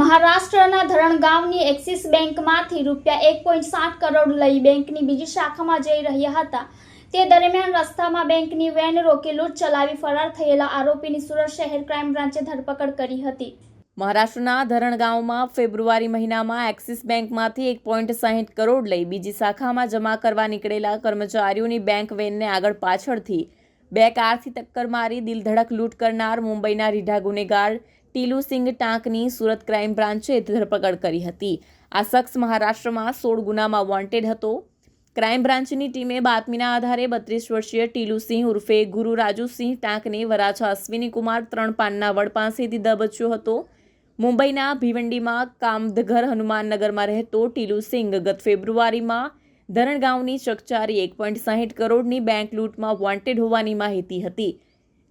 મહારાષ્ટ્રના ધરણગાંવની એક્સિસ બેંકમાંથી રૂપિયા એક પોઈન્ટ સાત કરોડ લઈ બેંકની બીજી શાખામાં જઈ રહ્યા હતા. તે દરમિયાન રસ્તામાં બેંકની વેન રોકી લૂંટ ચલાવી ફરાર થયેલા આરોપીની સુરત શહેર ક્રાઇમ બ્રાન્ચે ધરપકડ કરી હતી. મહારાષ્ટ્રના ધરણગાંવમાં ફેબ્રુઆરી મહિનામાં એક્સિસ બેંકમાંથી એક પોઈન્ટ સાહીઠ કરોડ લઈ બીજી શાખામાં જમા કરવા નીકળેલા કર્મચારીઓની બેંક વેનને આગળ પાછળથી બે કારથી ટક્કર મારી દિલધડક લૂંટ કરનાર મુંબઈના રીઢા ગુનેગાર ટીલુસિંગ ટાંકની સુરત ક્રાઇમ બ્રાન્ચે ધરપકડ કરી હતી. આ શખ્સ મહારાષ્ટ્રમાં સોળ ગુનામાં વોન્ટેડ હતો. ક્રાઇમ બ્રાન્ચની ટીમે બાતમીના આધારે બત્રીસ વર્ષીય ટીલુસિંહ ઉર્ફે ગુરુ રાજુસિંહ ટાંકને વરાછા અશ્વિની કુમાર, ત્રણ પાનના વડ પાસેથી દબચ્યો હતો. મુંબઈના ભિવંડીમાં કામદઘર હનુમાનનગરમાં રહેતો ટીલુસિંગ ગત ફેબ્રુઆરીમાં ધરણગાંવની ચકચારી એક પોઈન્ટ સાહીઠ કરોડની બેંક લૂંટમાં વોન્ટેડ હોવાની માહિતી હતી.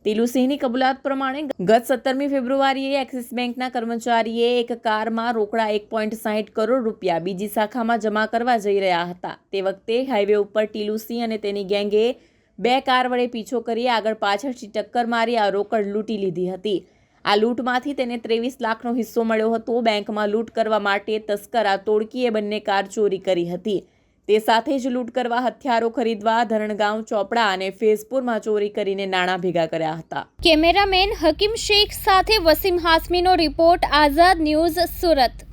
ટીલુસિંહની કબૂલાત પ્રમાણે ગત સત્તરમી ફેબ્રુઆરીએ એક્સિસ બેંકના કર્મચારીએ એક કારમાં રોકડા એક પોઈન્ટ સાહીઠ કરોડ રૂપિયા બીજી શાખામાં જમા કરવા જઈ રહ્યા હતા. તે વખતે હાઈવે ઉપર ટીલુસિંહ અને તેની ગેંગે બે કાર વડે પીછો કરી આગળ પાછળથી ટક્કર મારી આ રોકડ લૂંટી લીધી હતી. આ લૂંટમાંથી તેને ત્રેવીસ લાખનો હિસ્સો મળ્યો હતો. બેંકમાં લૂંટ કરવા માટે તસ્કર આ તોડકીએ બંને કાર ચોરી કરી હતી. તે સાથે જ લૂંટ કરવા હથિયારો ખરીદવા ધરણગાંવ, ચોપડા અને ફેઝપુરમાં ચોરી કરીને નાણાં ભેગા કર્યા હતા. કેમેરામેન હકીમ શેખ સાથે વસીમ હાસમીનો રિપોર્ટ, આઝાદ ન્યૂઝ સુરત.